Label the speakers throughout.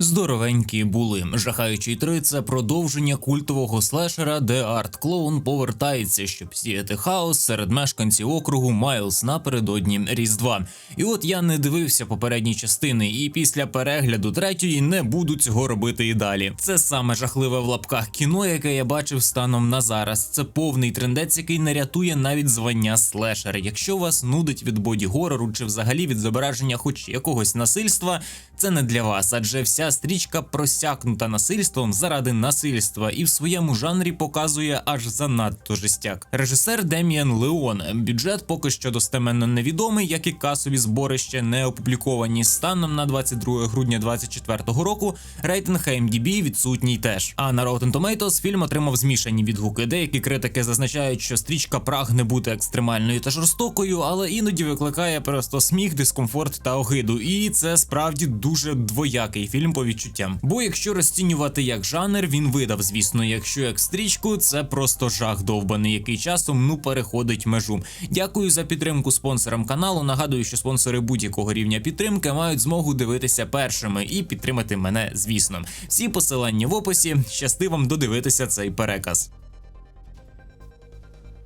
Speaker 1: Здоровенькі були. Жахаючий 3 – це продовження культового слешера, де арт клоун повертається, щоб сіяти хаос серед мешканців округу Майлз напередодні Різдва. І от я не дивився попередні частини, і після перегляду третьої не буду цього робити і далі. Це саме жахливе в лапках кіно, яке я бачив станом на зараз. Це повний трендець, який не рятує навіть звання слешер. Якщо вас нудить від боді горору чи взагалі від зображення хоч якогось насильства, це не для вас, адже вся стрічка просякнута насильством заради насильства і в своєму жанрі показує аж занадто жестяк. Режисер Деміан Леон. Бюджет поки що достеменно невідомий, як і касові збори ще не опубліковані. Станом на 22 грудня 2024 року рейтинг IMDb відсутній теж. А на Rotten Tomatoes фільм отримав змішані відгуки. Деякі критики зазначають, що стрічка прагне бути екстремальною та жорстокою, але іноді викликає просто сміх, дискомфорт та огиду. І це справді дуже двоякий фільм по відчуттям. Бо якщо розцінювати як жанр, він видав, звісно. Якщо як стрічку, це просто жах довбаний, який часом ну переходить межу. Дякую за підтримку спонсорам каналу. Нагадую, що спонсори будь-якого рівня підтримки мають змогу дивитися першими і підтримати мене, звісно. Всі посилання в описі. Щасти вам додивитися цей переказ.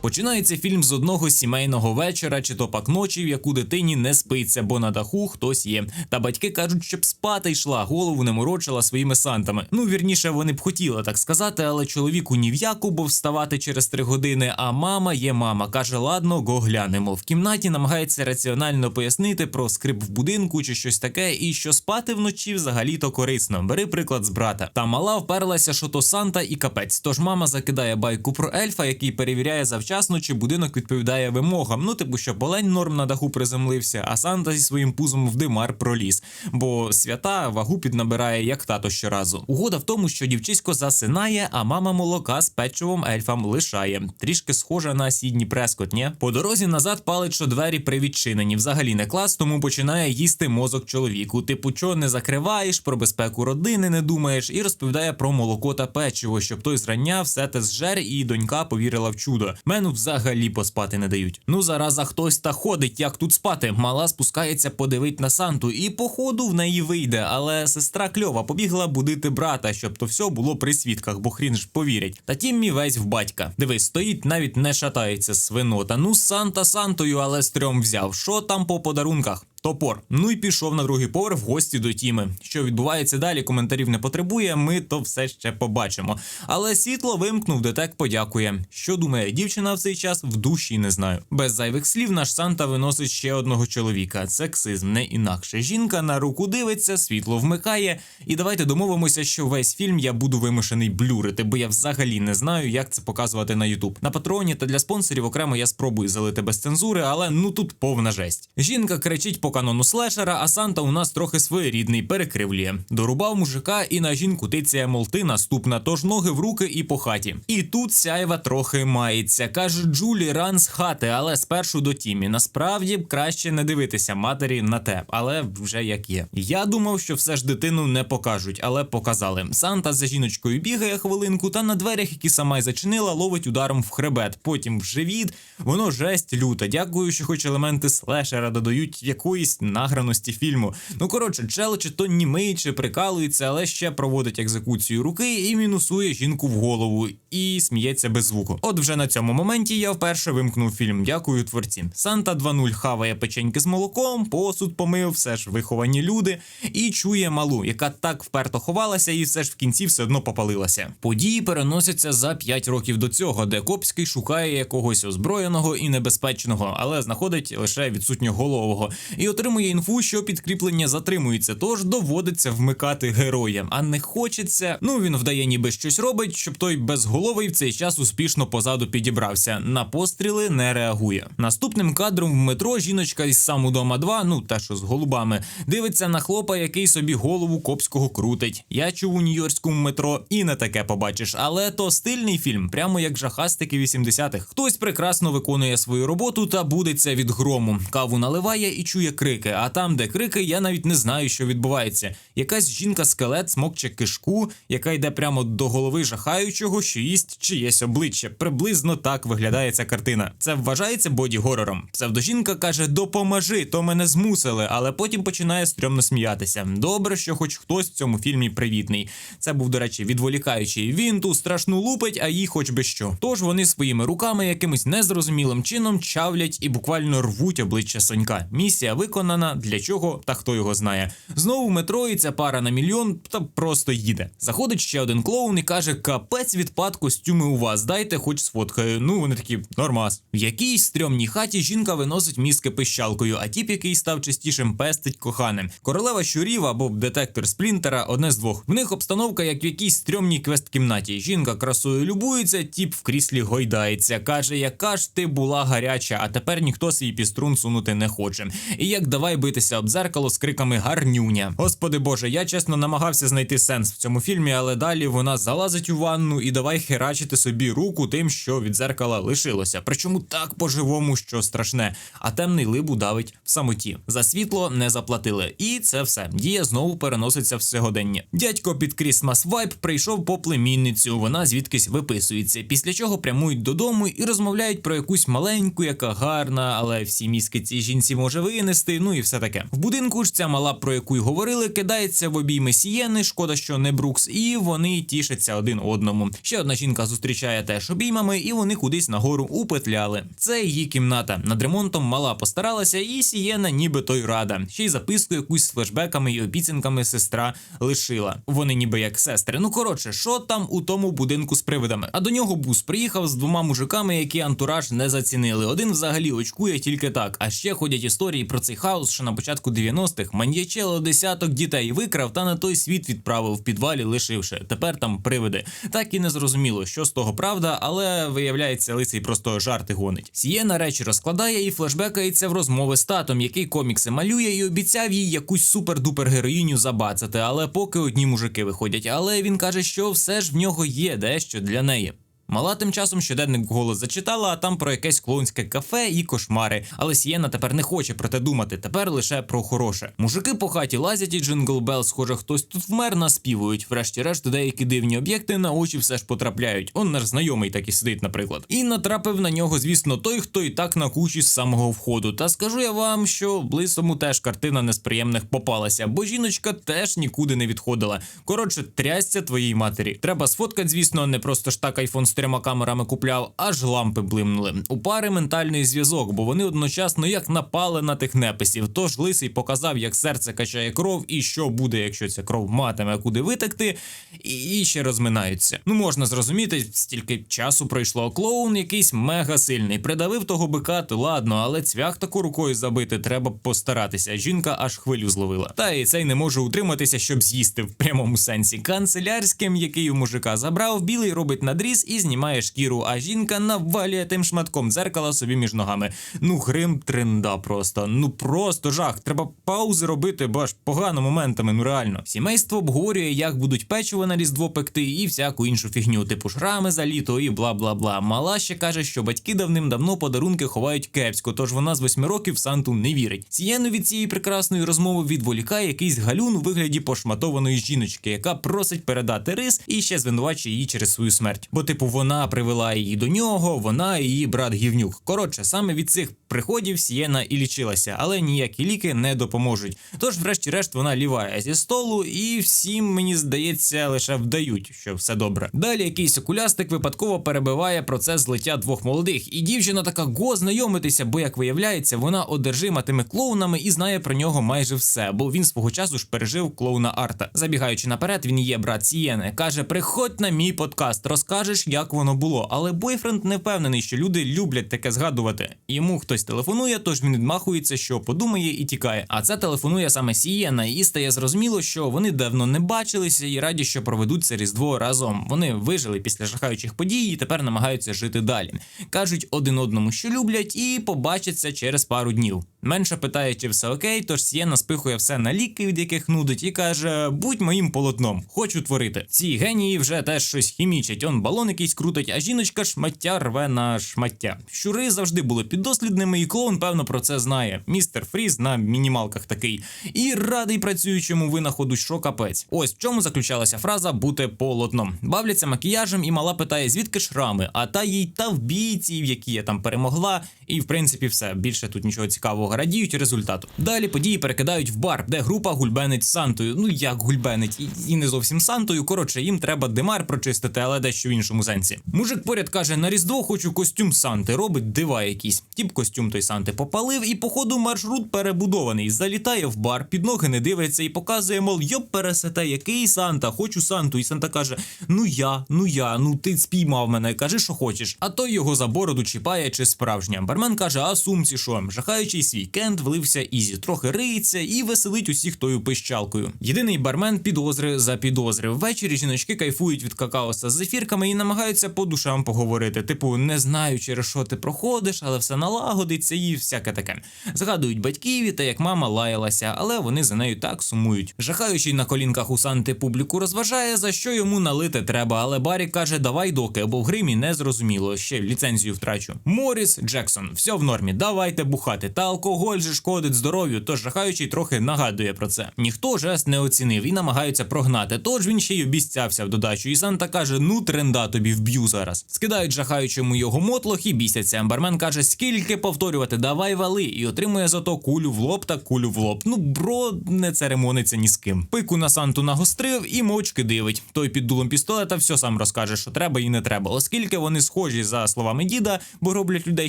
Speaker 1: Починається фільм з одного сімейного вечора чи то пак ночі, в яку дитині не спиться, бо на даху хтось є. Та батьки кажуть, щоб спати йшла, голову не морочила своїми сантами. Ну вірніше, вони б хотіли так сказати, але чоловіку ні в яку, бо вставати через три години. А мама є мама. каже: ладно, го глянемо. В кімнаті намагається раціонально пояснити про скрип в будинку чи щось таке, і що спати вночі взагалі то корисно. Бери приклад з брата. Та мала вперлася, що то Санта і капець. Тож мама закидає байку про ельфа, який перевіряє завчасно, чи будинок відповідає вимогам. Ну, типу, що полень норм на даху приземлився, а Санта зі своїм пузом в димар проліз. Бо свята вагу піднабирає як тато щоразу. Угода в тому, що дівчисько засинає, а мама молока з печивом ельфам лишає. Трішки схожа на сідні прескот, ні? По дорозі назад палить, що двері привідчинені. Взагалі не клас, тому починає їсти мозок чоловіку. Типу, чого не закриваєш, про безпеку родини не думаєш, і розповідає про молоко та печиво, щоб той зрання все те зжер, і донька повірила в чудо. Мену взагалі поспати не дають. Ну зараза хтось та ходить, як тут спати. Мала спускається подивить на Санту, і походу в неї вийде. Але сестра кльова побігла будити брата, щоб то все було при свідках, бо хрін ж повірять. Та Тіммі весь в батька. Дивись, стоїть, навіть не шатається свинота. Ну Санта Сантою, але стрьом взяв. Що там по подарунках? Топор. Ну і пішов на другий поверх в гості до Тіми. Що відбувається далі, коментарів не потребує. Ми то все ще побачимо. Але світло вимкнув, детек подякує. Що думає дівчина в цей час в душі не знаю. Без зайвих слів наш Санта виносить ще одного чоловіка. Сексизм не інакше. Жінка на руку дивиться, світло вмикає. І давайте домовимося, що весь фільм я буду вимушений блюрити, бо я взагалі не знаю, як це показувати на Ютуб. На патроні та для спонсорів окремо я спробую залити без цензури, але ну тут повна жесть. Жінка кричить по канону слешера, а Санта у нас трохи своєрідний перекривлює. Дорубав мужика і на жінку тицяє молти наступна, тож ноги в руки і по хаті. І тут сяєва трохи мається. Каже Джулі ран з хати, але спершу до Тімі. Насправді б краще не дивитися матері на те, але вже як є. Я думав, що все ж дитину не покажуть, але показали. Санта за жіночкою бігає хвилинку, та на дверях, які сама й зачинила, ловить ударом в хребет, потім в живіт. Воно жесть люта. Дякую, що хоч елементи слешера додають якоїсь награності фільму. Ну коротше, чел чи то німий, чи прикалується, але ще проводить екзекуцію руки і мінусує жінку в голову і сміється без звуку. От вже на цьому моменті я вперше вимкнув фільм. Дякую творці. Санта 2.0 хаває печеньки з молоком, посуд помив, все ж виховані люди, і чує малу, яка так вперто ховалася, і все ж в кінці все одно попалилася. Події переносяться за 5 років до цього, де Копський шукає якогось озброєного і небезпечного, але знаходить лише відсутньоголового і отримує інфу, що підкріплення затримується, тож доводиться вмикати героя. А не хочеться. Ну він вдає, ніби щось робить, щоб той безголовий в цей час успішно позаду підібрався. На постріли не реагує. Наступним кадром в метро жіночка із саму дома 2, ну та що з голубами, дивиться на хлопа, який собі голову копського крутить. Я чув у нью-йоркському метро і не таке побачиш. Але то стильний фільм, прямо як жахастики 80-х. Хтось прекрасно виконує свою роботу та будеться від грому. Каву наливає і чує крики. А там, де крики, я навіть не знаю, що відбувається. Якась жінка-скелет смокче кишку, яка йде прямо до голови жахаючого, що їсть чиєсь обличчя. Приблизно так виглядає ця картина. Це вважається боді-горором. Псевдожінка каже: Допоможи, то мене змусили, але потім починає стрьомно сміятися. Добре, що хоч хтось в цьому фільмі привітний. Це був, до речі, відволікаючий. Він ту страшну лупить, а їй хоч би що. Тож вони своїми руками якимось незрозумілим чином чавлять і буквально рвуть обличчя Сонька. Місія виконана. Для чого та хто його знає. Знову метро і ця пара на мільйон та просто їде. Заходить ще один клоун і каже: Капець відпад костюми у вас. Дайте хоч сфоткаю. Ну вони такі нормас. В якійсь стрьомній хаті жінка виносить мізки пищалкою, а тіп, який став частішим, пестить коханим. Королева щурів або детектор сплінтера одне з двох. В них обстановка, як в якійсь стрьомній квест-кімнаті. Жінка красою любується, тіп в кріслі гойдається. каже, яка ж ти була гаряча, а тепер ніхто свій піструн сунути не хоче. І як давай битися об дзеркало з криками гарнюня. Господи Боже, я чесно намагався знайти сенс в цьому фільмі, але далі вона залазить у ванну і давай херачити собі руку тим, що від дзеркала лишилося. Причому так по-живому, що страшне. А темний либу давить в самоті. За світло не заплатили. І це все. Дія знову переноситься в сьогодення. Дядько під Крісмас Вайп прийшов по племінницю. Вона звідкись виписується. Після чого прямують додому і розмовляють про якусь маленьку, яка гарна, але всі мізки цій жінці може винести. Ну і все таке. В будинку ж ця мала, про яку й говорили, кидається в обійми сієни. Шкода, що не Брукс, і вони тішаться один одному. Ще одна жінка зустрічає теж обіймами, і вони кудись нагору упетляли. Це її кімната. Над ремонтом мала постаралася, і сієна, ніби той рада. Ще й записку якусь з флешбеками і обіцянками сестра лишила. Вони ніби як сестри. Ну коротше, що там у тому будинку з привидами? А до нього бус приїхав з двома мужиками, які антураж не зацінили. Один взагалі очкує тільки так. А ще ходять історії про цей хаос, що на початку 90-х маньячело десяток дітей викрав та на той світ відправив в підвалі, лишивши. Тепер там привиди. Так і не зрозуміло, що з того правда, але виявляється, лицей просто жарти гонить. Сієна речі розкладає і флешбекається в розмови з татом, який комікси малює, і обіцяв їй якусь супер-дупер героїню забацати. Але поки одні мужики виходять. Але він каже, що все ж в нього є дещо для неї. Мала тим часом щоденник голос зачитала, а там про якесь клоунське кафе і кошмари. Але Сієна тепер не хоче про те думати. Тепер лише про хороше. Мужики по хаті лазять і джингл бел, схоже, хтось тут вмер, наспівують. Врешті-решт, деякі дивні об'єкти на очі все ж потрапляють. Он наш знайомий так і сидить, наприклад. І натрапив на нього, звісно, той, хто і так на кучі з самого входу. Та скажу я вам, що блисому теж картина несприємних попалася, бо жіночка теж нікуди не відходила. Коротше, трясця твоїй матері. Треба сфоткати, звісно, не просто ж так айфон трьома камерами купляв, аж лампи блимнули. У пари ментальний зв'язок, бо вони одночасно як напали на тих неписів. Тож лисий показав, як серце качає кров, і що буде, якщо ця кров матиме куди витекти, і, і ще розминаються. Ну можна зрозуміти, стільки часу пройшло. Клоун якийсь мега сильний. Придавив того бика, то ладно, але цвях таку рукою забити треба постаратися. Жінка аж хвилю зловила. Та і цей не може утриматися, щоб з'їсти в прямому сенсі. Канцелярським, який у мужика забрав, білий робить надріз і знімає шкіру, а жінка навалює тим шматком дзеркала собі між ногами. Ну, грим тренда просто. Ну просто жах. Треба паузи робити, бо аж погано моментами, ну реально. Сімейство обговорює, як будуть печиво на різдво пекти і всяку іншу фігню, типу шрами за літо і бла бла бла. Мала ще каже, що батьки давним-давно подарунки ховають кепсько, тож вона з восьми років Санту не вірить. Сієну від цієї прекрасної розмови відволікає якийсь галюн у вигляді пошматованої жіночки, яка просить передати рис і ще звинувачує її через свою смерть. Бо, типу, вона привела її до нього, вона і її брат гівнюк. Коротше, саме від цих приходів Сієна і лічилася, але ніякі ліки не допоможуть. Тож, врешті-решт, вона ліває зі столу, і всім, мені здається, лише вдають, що все добре. Далі якийсь окулястик випадково перебиває процес злиття двох молодих, і дівчина така го знайомитися, бо як виявляється, вона одержима тими клоунами і знає про нього майже все, бо він свого часу ж пережив клоуна Арта. Забігаючи наперед, він є брат Сієни. каже: Приходь на мій подкаст, розкажеш, як воно було. Але бойфренд не впевнений, що люди люблять таке згадувати. Йому хтось телефонує, тож він відмахується, що подумає і тікає. А це телефонує саме Сієна, і стає зрозуміло, що вони давно не бачилися і раді, що проведуть це різдво разом. Вони вижили після жахаючих подій і тепер намагаються жити далі. кажуть один одному, що люблять, і побачаться через пару днів. Менше питає, чи все окей, тож Сієна спихує все на ліки, від яких нудить, і каже: будь моїм полотном, хочу творити. Ці генії вже теж щось хімічать. Он балон якийсь якийсь крутить, а жіночка шмаття рве на шмаття. Щури завжди були піддослідними, і клоун, певно, про це знає. Містер Фріз на мінімалках такий. І радий працюючому винаходу, що капець. Ось в чому заключалася фраза бути полотном. Бавляться макіяжем, і мала питає, звідки шрами, а та їй та в бійці, в які я там перемогла, і в принципі все. Більше тут нічого цікавого радіють результату. Далі події перекидають в бар, де група гульбенить Сантою. Ну як гульбенить, і, не зовсім Сантою. Коротше, їм треба димар прочистити, але дещо в іншому сенсі. Мужик поряд каже: на різдво хочу костюм Санти. Робить дива якісь. Тіп костюм той Санти попалив, і походу маршрут перебудований. Залітає в бар, під ноги не дивиться і показує, мов йоп пересете, який Санта, хочу Санту. І Санта каже: Ну я, ну я, ну ти спіймав мене, кажи, що хочеш. А той його за бороду чіпає чи справжня. Бармен каже: А сумці що? Жахаючий свій кент влився ізі, трохи риється і веселить усіх тою пищалкою. Єдиний бармен підозри за підозри. Ввечері жіночки кайфують від какаоса з зефірками і намагаються по душам поговорити. Типу, не знаю, через що ти проходиш, але все налагодиться і всяке таке. Згадують батьків те, як мама лаялася, але вони за нею так сумують. Жахаючий на колінках у Санти публіку розважає, за що йому налити треба. Але Барі каже, давай доки, бо в гримі не зрозуміло. Ще ліцензію втрачу. Моріс Джексон, все в нормі, давайте бухати. Та алкоголь же шкодить здоров'ю, тож жахаючий трохи нагадує про це. Ніхто жест не оцінив і намагаються прогнати. Тож він ще й обіцявся в додачу. І Санта каже: Ну тренда тобі вб'ю зараз. Скидають жахаючому його мотлох і бісяться. Амбармен каже, скільки повторювати, давай вали, і отримує зато кулю в лоб та кулю в лоб. Ну, бро не церемониться ні з ким. Пику на Санту нагострив і мовчки дивить. Той під дулом пістолета все сам розкаже, що треба і не треба, оскільки вони схожі за словами діда, бо роблять людей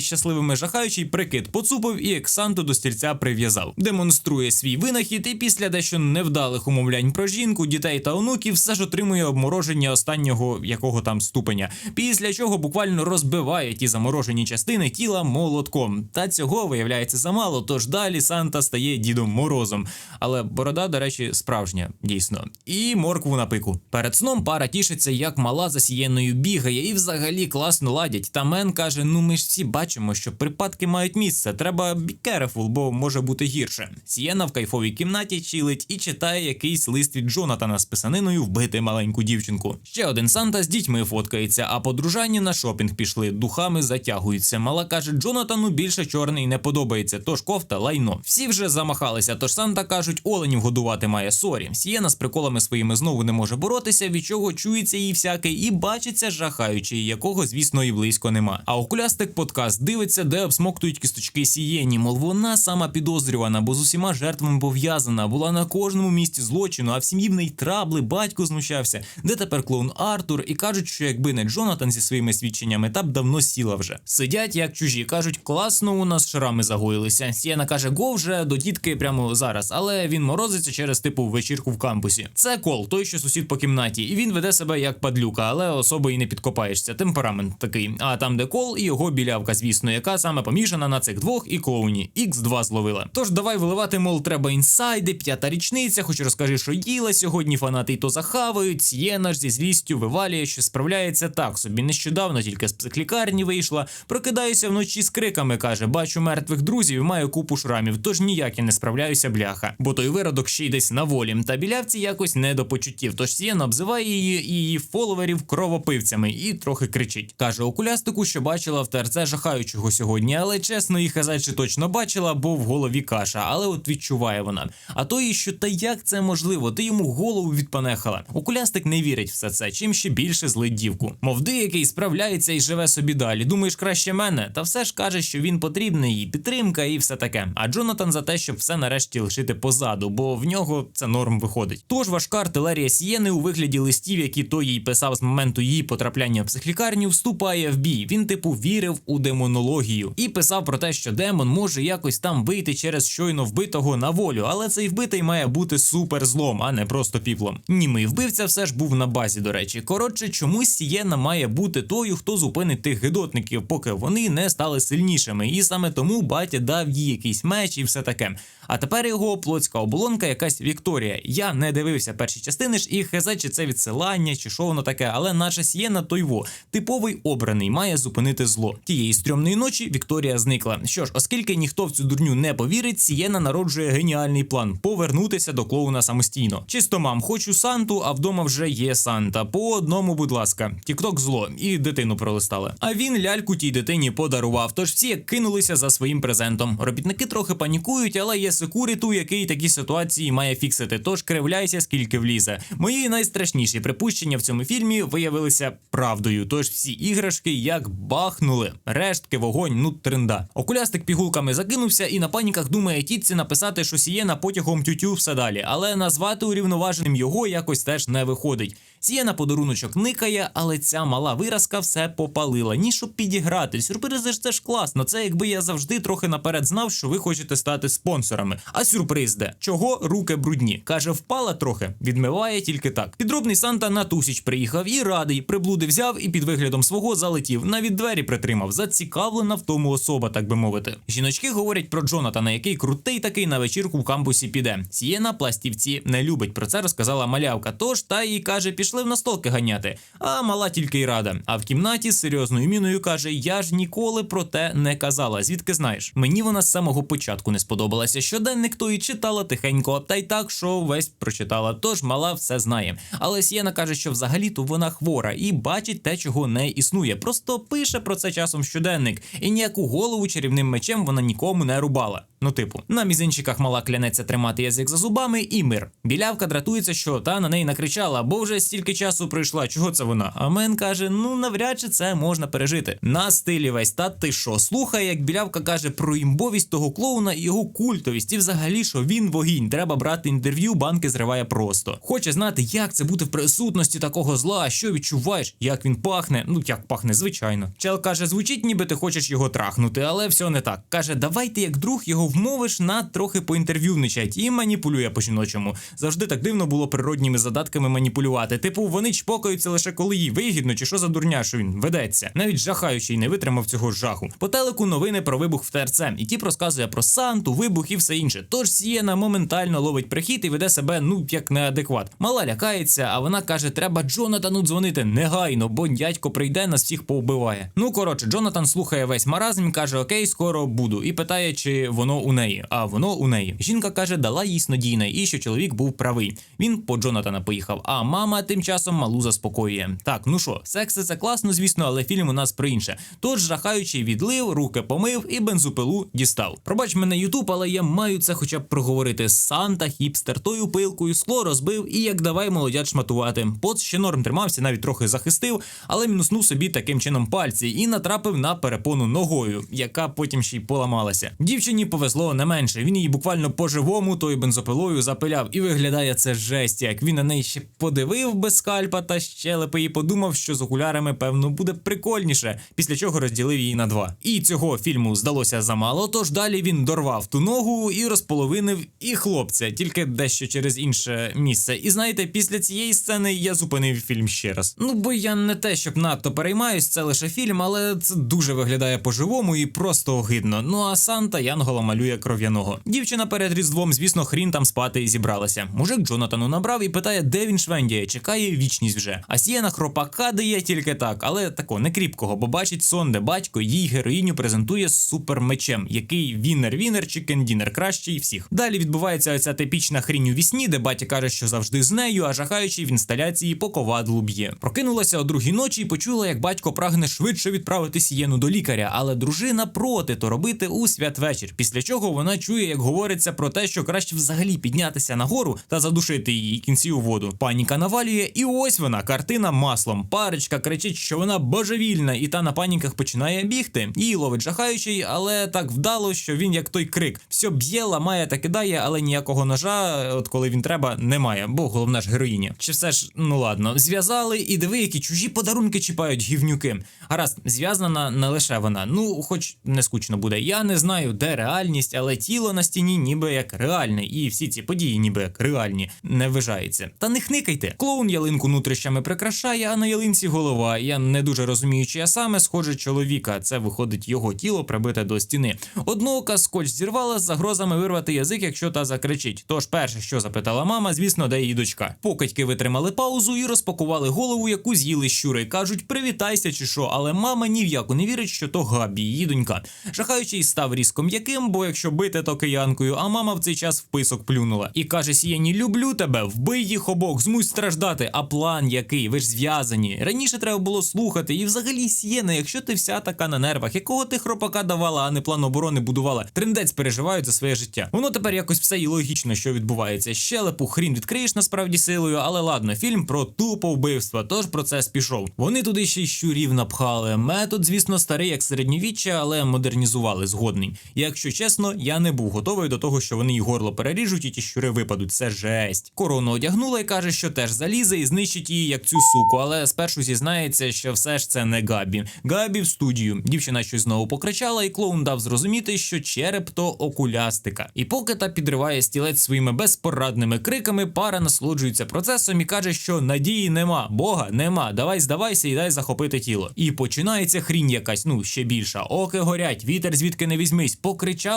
Speaker 1: щасливими, жахаючий прикид поцупив і як Санту до стільця прив'язав. Демонструє свій винахід, і після дещо невдалих умовлянь про жінку, дітей та онуків все ж отримує обмороження останнього якого там ступеня. Після чого буквально розбиває ті заморожені частини тіла молотком. Та цього виявляється замало. Тож далі Санта стає дідом морозом. Але борода, до речі, справжня, дійсно. І моркву на пику. Перед сном пара тішиться, як мала за сієною бігає, і взагалі класно ладять. Та мен каже: ну ми ж всі бачимо, що припадки мають місце. Треба be careful, бо може бути гірше. Сієна в кайфовій кімнаті чилить і читає якийсь лист від Джонатана з писаниною вбити маленьку дівчинку. Ще один Санта з дітьми фоткається, а подружанні на шопінг пішли, духами затягуються. Мала каже, Джонатану більше чорний не подобається, тож кофта лайно. Всі вже замахалися, тож Санта кажуть, оленів годувати має сорі. Сієна з приколами своїми знову не може боротися, від чого чується їй всякий, і бачиться жахаючий, якого, звісно, і близько нема. А окулястик подкаст дивиться, де обсмоктують кісточки сієні. Мол, вона сама підозрювана, бо з усіма жертвами пов'язана, була на кожному місці злочину, а в сім'ї в неї трабли, батько знущався. Де тепер клоун Артур? І кажуть, що якби не Джонатан зі своїми свідченнями, та б давно сіла вже. Сидять як чужі, кажуть, класно у нас шрами загоїлися. Сієна каже, го вже до тітки прямо зараз, але він морозиться через типу вечірку в кампусі. Це кол, той, що сусід по кімнаті, і він веде себе як падлюка, але особо і не підкопаєшся. Темперамент такий. А там, де кол, і його білявка, звісно, яка саме помішана на цих двох і клоуні. Х2 зловила. Тож давай виливати, мол, треба інсайди, п'ята річниця, хоч розкажи, що їла сьогодні. Фанати й то захавають. Сієна ж зі злістю вивалює, що справляється так собі. Нещодавно тільки з психлікарні вийшла. Прокидаюся вночі з криками. каже: Бачу мертвих друзів, маю купу шрамів. Тож ніяк я не справляюся, бляха. Бо той виродок ще й десь на волі. Та білявці якось не до почуттів. Тож Сієна обзиває її і її фоловерів кровопивцями і трохи кричить. Каже окулястику, що бачила в ТРЦ жахаючого сьогодні, але чесно, їх казати, точно бачила, бо в голові каша, але от відчуває вона. А то і що та як це можливо? Ти йому голову відпанехала. Окулястик не вірить в все це, чим ще більше злить дівку. Мов який справляється і живе собі далі. Думаєш, краще мене? Та все ж каже, що він потрібний, їй підтримка і все таке. А Джонатан за те, щоб все нарешті лишити позаду, бо в нього це норм виходить. Тож важка артилерія Сієни у вигляді листів, які той їй писав з моменту її потрапляння в психлікарню, вступає в бій. Він, типу, вірив у демонологію і писав про те, що демон може якось там вийти через щойно вбитого на волю, але цей вбитий має бути суперзлом, а не просто піплом. Німий вбивця все ж був на базі, до речі. Коротше, чомусь Сієна має бути тою, хто зупинить тих гидотників, поки вони не стали сильнішими. І саме тому батя дав їй якийсь меч і все таке. А тепер його плотська оболонка, якась Вікторія. Я не дивився перші частини ж і хз, чи це відсилання, чи що воно таке, але наша Сієна тойво, типовий обраний, має зупинити зло. Тієї стрьомної ночі ночі Вікторія зникла. Що ж, оскільки ніхто в цю дурню не повірить, Сієна народжує геніальний план повернутися до клоуна самостійно. Чисто мам, хочу Санту, а вдома вже є Санта. По одному, будь ласка, тікток зло і дитину пролистали. А він ляльку тій дитині подарував. Тож всі кинулися за своїм презентом. Робітники трохи панікують, але є секуриту, який такі ситуації має фіксити. Тож кривляйся, скільки влізе. Мої найстрашніші припущення в цьому фільмі виявилися правдою. Тож всі іграшки як бахнули. Рештки, вогонь, ну тренда. Окулястик пігулками закинувся і на паніках думає тітці написати, що Сієна потягом тютю все далі. Але назвати урівноваженим його якось теж не виходить. Сієна подаруночок никає, але ця мала виразка все попалила. Ні, щоб підіграти. Сюрпризи ж це ж класно. Це якби я завжди трохи наперед знав, що ви хочете стати спонсорами. А сюрприз де? Чого руки брудні? Каже, впала трохи, відмиває тільки так. Підробний Санта на тусіч приїхав і радий. Приблуди взяв і під виглядом свого залетів. Навіть двері притримав. Зацікавлена в тому особа, так би мовити. Жіночки говорять про Джонатана, який крутий такий на вечірку в кампусі піде. Сієна пластівці не любить. Про це розказала малявка. Тож та їй каже, пішли в настолки ганяти. А мала тільки й рада. А в кімнаті з серйозною міною каже: Я ж ніколи про те не казала. Звідки знаєш? Мені вона з самого початку не сподобалася. Щоденник то і читала тихенько, та й так, що весь прочитала. Тож мала все знає. Але Сієна каже, що взагалі-то вона хвора і бачить те, чого не існує. Просто пише про це часом щоденник, і ніяку голову чарівним мечем вона нікому не рубала. Ну, типу, на мізинчиках мала клянеться тримати язик за зубами і мир. Білявка дратується, що та на неї накричала, бо вже стільки часу пройшла. Чого це вона? А мен каже: ну навряд чи це можна пережити. На стилі весь та ти що? Слухай, як білявка каже про імбовість того клоуна і його культовість, і взагалі, що він вогінь. Треба брати інтерв'ю, банки зриває просто. Хоче знати, як це бути в присутності такого зла, що відчуваєш, як він пахне. Ну як пахне, звичайно. Чел каже, звучить, ніби ти хочеш його трахнути, але все не так. Каже, давайте як друг його вмовиш на трохи поінтерв'ювничать і маніпулює по жіночому. Завжди так дивно було природніми задатками маніпулювати. Типу, вони чпокаються лише коли їй вигідно, чи що за дурня, що він ведеться. Навіть жахаючий не витримав цього жаху. По телеку новини про вибух в ТРЦ, і ті розказує про Санту, вибух і все інше. Тож Сієна моментально ловить прихід і веде себе ну як неадекват. Мала лякається, а вона каже: треба Джонатану дзвонити негайно, бо дядько прийде, нас всіх повбиває. Ну коротше, Джонатан слухає весь маразм, каже: Окей, скоро буду, і питає, чи воно у неї. А воно у неї. Жінка каже, дала їй снодійне, і що чоловік був правий. Він по Джонатана поїхав. А мама тим часом малу заспокоює. Так, ну що, секси це класно, звісно, але фільм у нас про інше. Тож жахаючий відлив, руки помив і бензопилу дістав. Пробач мене Ютуб, але я маю це хоча б проговорити. Санта хіпстер тою пилкою скло розбив і як давай молодят шматувати. Поц ще норм тримався, навіть трохи захистив, але мінуснув собі таким чином пальці і натрапив на перепону ногою, яка потім ще й поламалася. Дівчині повезло не менше. Він її буквально по-живому тою бензопилою запиляв, і виглядає це жесть, як він на неї ще подивив без скальпа та щелепи і подумав, що з окулярами певно буде прикольніше, після чого розділив її на два. І цього фільму здалося замало. Тож далі він дорвав ту ногу і розполовинив і хлопця, тільки дещо через інше місце. І знаєте, після цієї сцени я зупинив фільм ще раз. Ну бо я не те, щоб надто переймаюсь, це лише фільм, але це дуже виглядає по-живому і просто огидно. Ну а Санта Янгола малює кров'яного. Дівчина перед різдвом, звісно, хрін там спати і зібралася. Мужик Джонатану набрав і питає, де він швендіє, чекає вічність вже. А Сієна хропака дає тільки так, але тако не кріпкого, бо бачить сон, де батько їй героїню презентує з супермечем, який вінер-вінер чи кендінер кращий всіх. Далі відбувається оця типічна хрінь у вісні, де батя каже, що завжди з нею, а жахаючий в інсталяції по ковадлу б'є. Прокинулася о другій ночі і почула, як батько прагне швидше відправити Сієну до лікаря, але дружина проти то робити у святвечір. Після чого вона чує, як говориться про те, що краще взагалі піднятися нагору та задушити її кінці у воду. Паніка навалює, і ось вона картина маслом. Парочка кричить, що вона божевільна, і та на паніках починає бігти. Її ловить жахаючий, але так вдало, що він як той крик. Все б'є, ламає та кидає, але ніякого ножа, от коли він треба, немає. Бо головна ж героїня. Чи все ж ну ладно, зв'язали і диви, які чужі подарунки чіпають гівнюки. Гаразд, зв'язана не лише вона. Ну, хоч не скучно буде. Я не знаю, де реальність. Реальність, але тіло на стіні ніби як реальне, і всі ці події, ніби як реальні, не вважається. Та не хникайте. Клоун ялинку нутрищами прикрашає, а на ялинці голова. Я не дуже розумію, чи я саме схоже чоловіка. Це виходить його тіло прибите до стіни. Одного скотч зірвала з загрозами вирвати язик, якщо та закричить. Тож перше, що запитала мама, звісно, де її дочка. Покатьки витримали паузу і розпакували голову, яку з'їли щури. Кажуть, привітайся чи що, але мама ні в яку не вірить, що то Габі, її донька. Жахаючий став різко м'яким, бо якщо бити, то киянкою, а мама в цей час в писок плюнула. І каже: Сієні, люблю тебе, вбий їх обох, змусь страждати. А план який? Ви ж зв'язані. Раніше треба було слухати. І взагалі Сієна, якщо ти вся така на нервах, якого ти хропака давала, а не план оборони будувала. Трендець переживають за своє життя. Воно тепер якось все і логічно, що відбувається. Щелепу хрін відкриєш насправді силою, але ладно, фільм про тупо вбивство, тож процес пішов. Вони туди ще й щурів напхали. Метод, звісно, старий, як середньовіччя, але модернізували згодний. Якщо чесно, я не був готовий до того, що вони їй горло переріжуть і ті щури випадуть. Це жесть. Корону одягнула і каже, що теж залізе і знищить її як цю суку, але спершу зізнається, що все ж це не Габі. Габі в студію. Дівчина щось знову покричала, і клоун дав зрозуміти, що череп то окулястика. І поки та підриває стілець своїми безпорадними криками, пара насолоджується процесом і каже, що надії нема, Бога нема. Давай здавайся і дай захопити тіло. І починається хрінь якась, ну ще більша. Оки горять, вітер звідки не візьмись.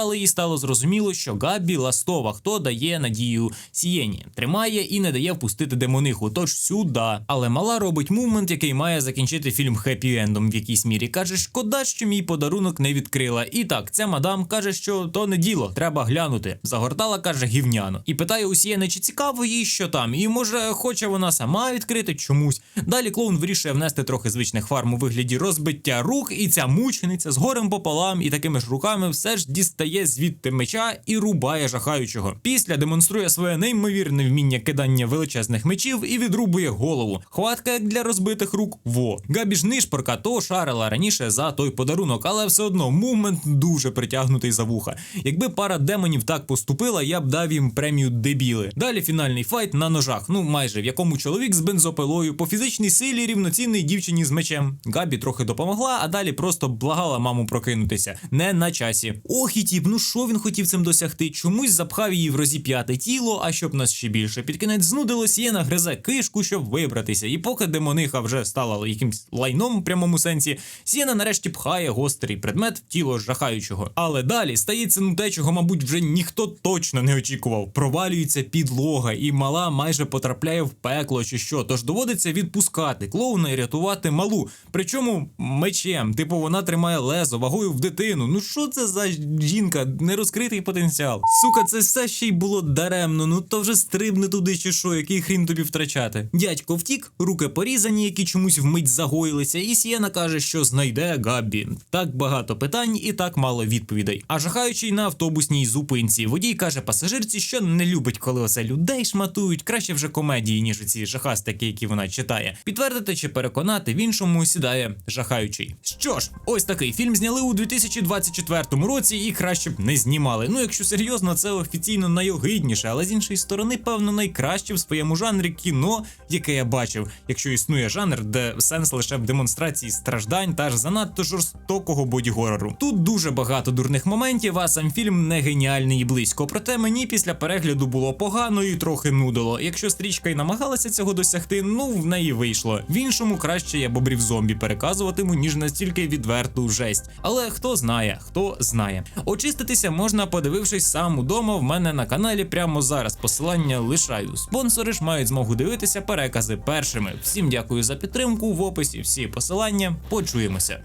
Speaker 1: Покричали, і стало зрозуміло, що Габі ластова, хто дає надію сієні, тримає і не дає впустити демониху. Тож сюди. Але мала робить мувмент, який має закінчити фільм хеппі ендом в якійсь мірі. Каже, шкода, що мій подарунок не відкрила. І так, ця мадам каже, що то не діло, треба глянути. Загортала, каже, гівняно. І питає у Сієни, чи цікаво їй, що там, і може хоче вона сама відкрити чомусь. Далі клоун вирішує внести трохи звичних фарм у вигляді розбиття рук, і ця мучениця з горем пополам і такими ж руками все ж дістає звідти меча і рубає жахаючого. Після демонструє своє неймовірне вміння кидання величезних мечів і відрубує голову. Хватка як для розбитих рук. Во Габі ж нишпорка то шарила раніше за той подарунок, але все одно мувмент дуже притягнутий за вуха. Якби пара демонів так поступила, я б дав їм премію дебіли. Далі фінальний файт на ножах. Ну майже в якому чоловік з бензопилою по фізичній силі рівноцінний дівчині з мечем. Габі трохи допомогла, а далі просто благала маму прокинутися. Не на часі. Ох і тіп, ну що він хотів цим досягти? Чомусь запхав її в розіп'яте тіло, а щоб нас ще більше під кінець знудило, Сієна гризе кишку, щоб вибратися. І поки демониха вже стала якимсь лайном в прямому сенсі, Сієна нарешті пхає гострий предмет в тіло жахаючого. Але далі стається ну те, чого, мабуть, вже ніхто точно не очікував. Провалюється підлога, і мала майже потрапляє в пекло чи що. Тож доводиться відпускати клоуна і рятувати малу. Причому мечем. Типу, вона тримає лезо вагою в дитину. Ну що це за жінка? Нерозкритий потенціал. Сука, це все ще й було даремно. Ну то вже стрибне туди чи що, який хрін тобі втрачати. Дядько втік, руки порізані, які чомусь вмить загоїлися, і Сієна каже, що знайде Габбі. Так багато питань і так мало відповідей. А жахаючий на автобусній зупинці. Водій каже пасажирці, що не любить, коли оце людей шматують. Краще вже комедії, ніж ці жахастики, які вона читає. Підтвердити чи переконати в іншому сідає жахаючий. Що ж, ось такий фільм зняли у 2024 році і краще б не знімали. Ну, якщо серйозно, це офіційно найогидніше, але з іншої сторони, певно, найкраще в своєму жанрі кіно, яке я бачив, якщо існує жанр, де сенс лише в демонстрації страждань та ж занадто жорстокого боді-горору. Тут дуже багато дурних моментів, а сам фільм не геніальний і близько. Проте мені після перегляду було погано і трохи нудило. Якщо стрічка й намагалася цього досягти, ну в неї вийшло. В іншому краще я бобрів зомбі переказуватиму, ніж настільки відверту жесть. Але хто знає, хто знає. Очиститися можна, подивившись сам удома в мене на каналі прямо зараз. Посилання лишаю. Спонсори ж мають змогу дивитися перекази першими. Всім дякую за підтримку. В описі всі посилання. Почуємося.